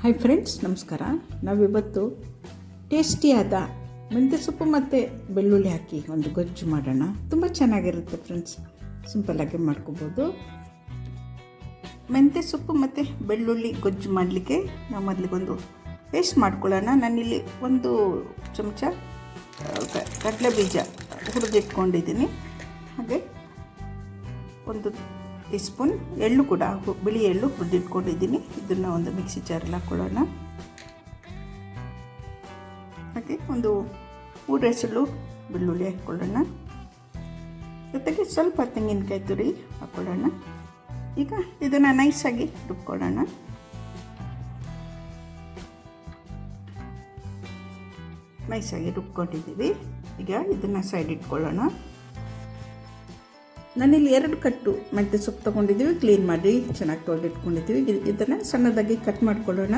Hi friends ನಮಸ್ಕಾರ. ನಾವಿವತ್ತು ಟೇಸ್ಟಿಯಾದ ಮೆಂತ್ಯ ಸೊಪ್ಪು ಮತ್ತು ಬೆಳ್ಳುಳ್ಳಿ ಹಾಕಿ ಒಂದು ಗೊಜ್ಜು ಮಾಡೋಣ. ತುಂಬ ಚೆನ್ನಾಗಿರುತ್ತೆ ಫ್ರೆಂಡ್ಸ್ ಸಿಂಪಲ್ಲಾಗಿ ಮಾಡ್ಕೋಬೋದು. ಮೆಂತ್ಯ ಸೊಪ್ಪು ಮತ್ತು ಬೆಳ್ಳುಳ್ಳಿ ಗೊಜ್ಜು ಮಾಡಲಿಕ್ಕೆ ನಾವು ಮೊದಲಿಗೊಂದು ಪೇಸ್ಟ್ ಮಾಡ್ಕೊಳ್ಳೋಣ. ನಾನಿಲ್ಲಿ ಒಂದು ಚಮಚ ಕಡಲೆ ಬೀಜ ಹುರಿದಿಟ್ಕೊಂಡಿದ್ದೀನಿ. ಹಾಗೆ ಒಂದು ಟೀ ಸ್ಪೂನ್ ಎಳ್ಳು ಕೂಡ ಬಿಳಿ ಎಳ್ಳು ಹುರಿದಿಟ್ಕೊಂಡಿದ್ದೀನಿ ಇದನ್ನು ಒಂದು ಮಿಕ್ಸಿ ಜಾರಲ್ಲಿ ಹಾಕ್ಕೊಳ್ಳೋಣ ಹಾಗೆ ಒಂದು ಮೂರು ಬೆಳ್ಳುಳ್ಳಿ ಹಾಕ್ಕೊಳ್ಳೋಣ ಜೊತೆಗೆ ಸ್ವಲ್ಪ ತೆಂಗಿನಕಾಯಿ ತುರಿ ಹಾಕ್ಕೊಳ್ಳೋಣ ಈಗ ಇದನ್ನು ನೈಸಾಗಿ ರುಬ್ಕೊಳ್ಳೋಣ. ನೈಸಾಗಿ ರುಬ್ಕೊಂಡಿದ್ದೀವಿ. ಈಗ ಇದನ್ನು ಸೈಡ್ ಇಟ್ಕೊಳ್ಳೋಣ. ನಾನಿಲ್ಲಿ ಎರಡು ಕಟ್ಟು ಮೆಂತ್ಯ ಸೊಪ್ಪು ತೊಗೊಂಡಿದ್ದೀವಿ ಕ್ಲೀನ್ ಮಾಡಿ ಚೆನ್ನಾಗಿ ತೊಳೆದಿಟ್ಕೊಂಡಿದ್ದೀವಿ. ಇದ್- ಇದನ್ನು ಸಣ್ಣದಾಗಿ ಕಟ್ ಮಾಡ್ಕೊಳ್ಳೋಣ.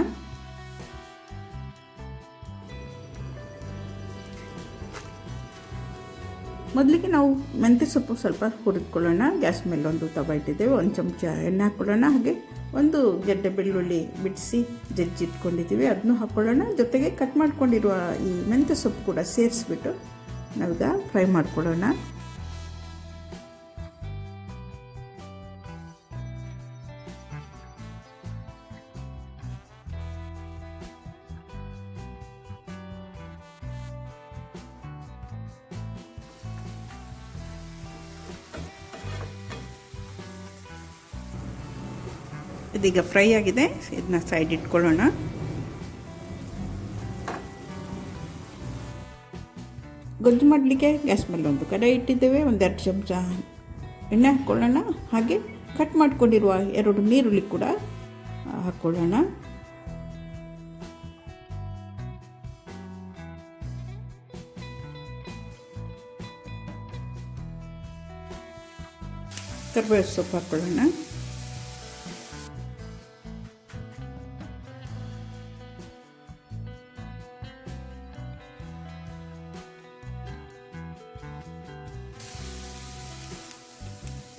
ಮೊದಲಿಗೆ ನಾವು ಮೆಂತ್ಯ ಸೊಪ್ಪು ಸ್ವಲ್ಪ ಹುರಿದ್ಕೊಳ್ಳೋಣ. ಗ್ಯಾಸ್ ಮೇಲೆ ಒಂದು ತವ ಇಟ್ಟಿದ್ದೇವೆ. ಒಂದು ಚಮಚ ಎಣ್ಣೆ ಹಾಕ್ಕೊಳ್ಳೋಣ ಹಾಗೆ ಒಂದು ಗೆಡ್ಡೆ ಬೆಳ್ಳುಳ್ಳಿ ಬಿಡಿಸಿ ಜಜ್ಜಿಟ್ಕೊಂಡಿದ್ದೀವಿ ಅದನ್ನು ಹಾಕ್ಕೊಳ್ಳೋಣ ಜೊತೆಗೆ ಕಟ್ ಮಾಡ್ಕೊಂಡಿರುವ ಈ ಮೆಂತ್ಯ ಸೊಪ್ಪು ಕೂಡ ಸೇರಿಸ್ಬಿಟ್ಟು ನಾವೀಗ ಫ್ರೈ ಮಾಡ್ಕೊಳ್ಳೋಣ. ಇದೀಗ ಫ್ರೈ ಆಗಿದೆ. ಇದನ್ನ ಸೈಡ್ ಇಟ್ಕೊಳ್ಳೋಣ. ಗೊಜ್ಜು ಮಾಡಲಿಕ್ಕೆ ಗ್ಯಾಸ್ ಮೇಲೆ ಒಂದು ಕಡೆ ಇಟ್ಟಿದ್ದೇವೆ. ಒಂದೆರಡು ಚಮಚ ಎಣ್ಣೆ ಹಾಕ್ಕೊಳ್ಳೋಣ ಹಾಗೆ ಕಟ್ ಮಾಡಿಕೊಂಡಿರುವ ಎರಡು ನೀರುಳ್ಳಿ ಕೂಡ ಹಾಕ್ಕೊಳ್ಳೋಣ ಕರ್ಬೇವು ಸೊಪ್ಪು ಹಾಕ್ಕೊಳ್ಳೋಣ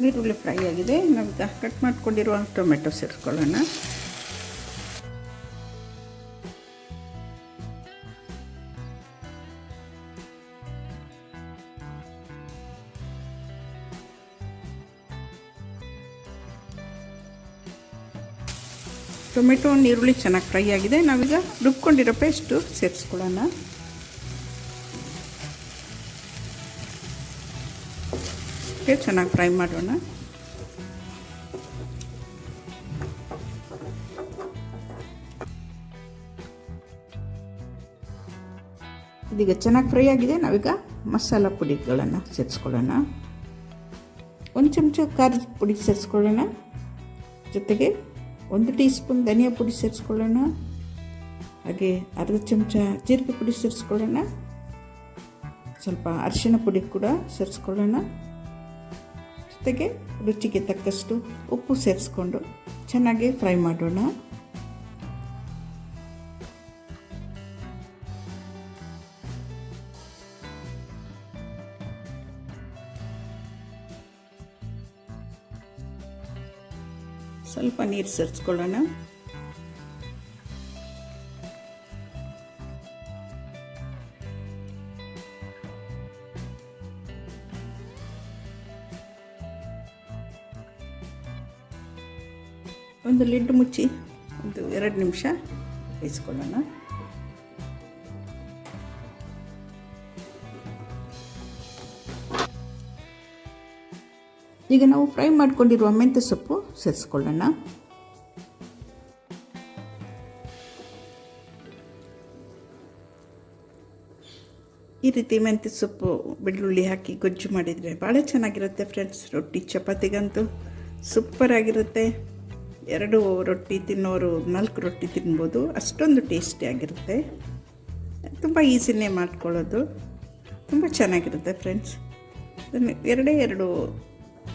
ಈರುಳ್ಳಿ ಫ್ರೈ ಆಗಿದೆ. ನಾವೀಗ ಕಟ್ ಮಾಡಿಕೊಂಡಿರುವ ಟೊಮೆಟೊ ಸೇರಿಸ್ಕೊಳ್ಳೋಣ. ಟೊಮೆಟೊ ಈರುಳ್ಳಿ ಚೆನ್ನಾಗಿ ಫ್ರೈ ಆಗಿದೆ. ನಾವೀಗ ರುಬ್ಕೊಂಡಿರೋ ಪೇಸ್ಟು ಸೇರಿಸ್ಕೊಳ್ಳೋಣ. ಓಕೆ, ಚೆನ್ನಾಗಿ ಫ್ರೈ ಮಾಡೋಣ. ಇದೀಗ ಚೆನ್ನಾಗಿ ಫ್ರೈ ಆಗಿದೆ. ನಾವೀಗ ಮಸಾಲ ಪುಡಿಗಳನ್ನು ಸೇರಿಸ್ಕೊಳ್ಳೋಣ. ಒಂದು ಚಮಚ ಖಾರದ ಪುಡಿ ಸೇರಿಸ್ಕೊಳ್ಳೋಣ. ಜೊತೆಗೆ ಒಂದು ಟೀ ಸ್ಪೂನ್ ಧನಿಯಾ ಪುಡಿ ಸೇರಿಸ್ಕೊಳ್ಳೋಣ. ಹಾಗೆ ಅರ್ಧ ಚಮಚ ಜೀರಿಗೆ ಪುಡಿ ಸೇರಿಸ್ಕೊಳ್ಳೋಣ. ಸ್ವಲ್ಪ ಅರಿಶಿಣ ಪುಡಿ ಕೂಡ ಸೇರಿಸ್ಕೊಳ್ಳೋಣ. ಜೊತೆಗೆ ರುಚಿಗೆ ತಕ್ಕಷ್ಟು ಉಪ್ಪು ಸೇರಿಸ್ಕೊಂಡು ಚೆನ್ನಾಗಿ ಫ್ರೈ ಮಾಡೋಣ. ಸ್ವಲ್ಪ ನೀರು ಸೇರಿಸ್ಕೊಳ್ಳೋಣ. ಒಂದು ಲಿಡ್ ಮುಚ್ಚಿ ಒಂದು ಎರಡು ನಿಮಿಷ ಬೇಯಿಸ್ಕೊಳ್ಳೋಣ ಈಗ ನಾವು ಫ್ರೈ ಮಾಡಿಕೊಂಡಿರುವ ಮೆಂತ್ಯ ಸೊಪ್ಪು ಸೇರಿಸ್ಕೊಳ್ಳೋಣ. ಈ ರೀತಿ ಮೆಂತ್ಯ ಸೊಪ್ಪು ಬೆಳ್ಳುಳ್ಳಿ ಹಾಕಿ ಗೊಜ್ಜು ಮಾಡಿದರೆ ಭಾಳ ಚೆನ್ನಾಗಿರುತ್ತೆ ಫ್ರೆಂಡ್ಸ್. ರೊಟ್ಟಿ, ಚಪಾತಿಗಂತೂ ಸೂಪರ್ ಆಗಿರುತ್ತೆ ಎರಡು ರೊಟ್ಟಿ ತಿನ್ನೋರು ನಾಲ್ಕು ರೊಟ್ಟಿ ತಿನ್ಬೋದು, ಅಷ್ಟೊಂದು ಟೇಸ್ಟಿಯಾಗಿರುತ್ತೆ ತುಂಬ ಈಸಿನೇ ಮಾಡ್ಕೊಳ್ಳೋದು. ತುಂಬ ಚೆನ್ನಾಗಿರುತ್ತೆ ಫ್ರೆಂಡ್ಸ್ ಅದನ್ನು ಎರಡೇ ಎರಡು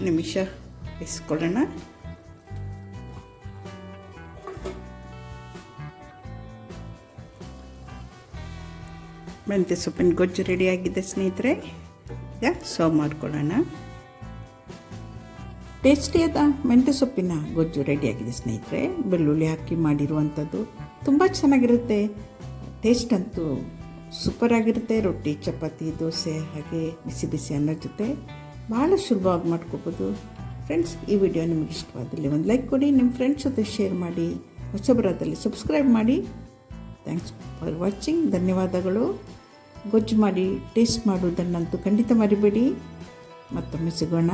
ನಿಮಿಷ ಬೇಯಿಸ್ಕೊಳ್ಳೋಣ ಮೆಂತ್ಯ ಸೊಪ್ಪಿನ ಗೊಜ್ಜು ರೆಡಿಯಾಗಿದೆ ಸ್ನೇಹಿತರೆ. ಈಗ ಸರ್ವ್ ಮಾಡ್ಕೊಳ್ಳೋಣ. ಟೇಸ್ಟಿಯಾದ ಮೆಂತ್ಯ ಸೊಪ್ಪಿನ ಗೊಜ್ಜು ರೆಡಿಯಾಗಿದೆ ಸ್ನೇಹಿತರೆ. ಬೆಳ್ಳುಳ್ಳಿ ಹಾಕಿ ಮಾಡಿರುವಂಥದ್ದು ತುಂಬ ಚೆನ್ನಾಗಿರುತ್ತೆ. ಟೇಸ್ಟ್ ಅಂತೂ ಸೂಪರ್ ಆಗಿರುತ್ತೆ. ರೊಟ್ಟಿ, ಚಪಾತಿ, ದೋಸೆ ಹಾಗೆ ಬಿಸಿ ಬಿಸಿ ಅನ್ನ ಜೊತೆ ಭಾಳ ಸುಲಭವಾಗಿ ಮಾಡ್ಕೋಬೋದು. ಫ್ರೆಂಡ್ಸ್ ಈ ವಿಡಿಯೋ ನಿಮಗೆ ಇಷ್ಟವಾದಲ್ಲಿ ಒಂದು ಲೈಕ್ ಕೊಡಿ, ನಿಮ್ಮ ಫ್ರೆಂಡ್ಸ್ ಜೊತೆ ಶೇರ್ ಮಾಡಿ, ಹೊಸಬರದಲ್ಲಿ ಸಬ್ಸ್ಕ್ರೈಬ್ ಮಾಡಿ. ಥ್ಯಾಂಕ್ಸ್ ಫಾರ್ ವಾಚಿಂಗ್ ಧನ್ಯವಾದಗಳು. ಗೊಜ್ಜು ಮಾಡಿ ಟೇಸ್ಟ್ ಮಾಡುವುದನ್ನಂತೂ ಖಂಡಿತ ಮರಿಬೇಡಿ. ಮತ್ತೊಮ್ಮೆ ಸಿಗೋಣ.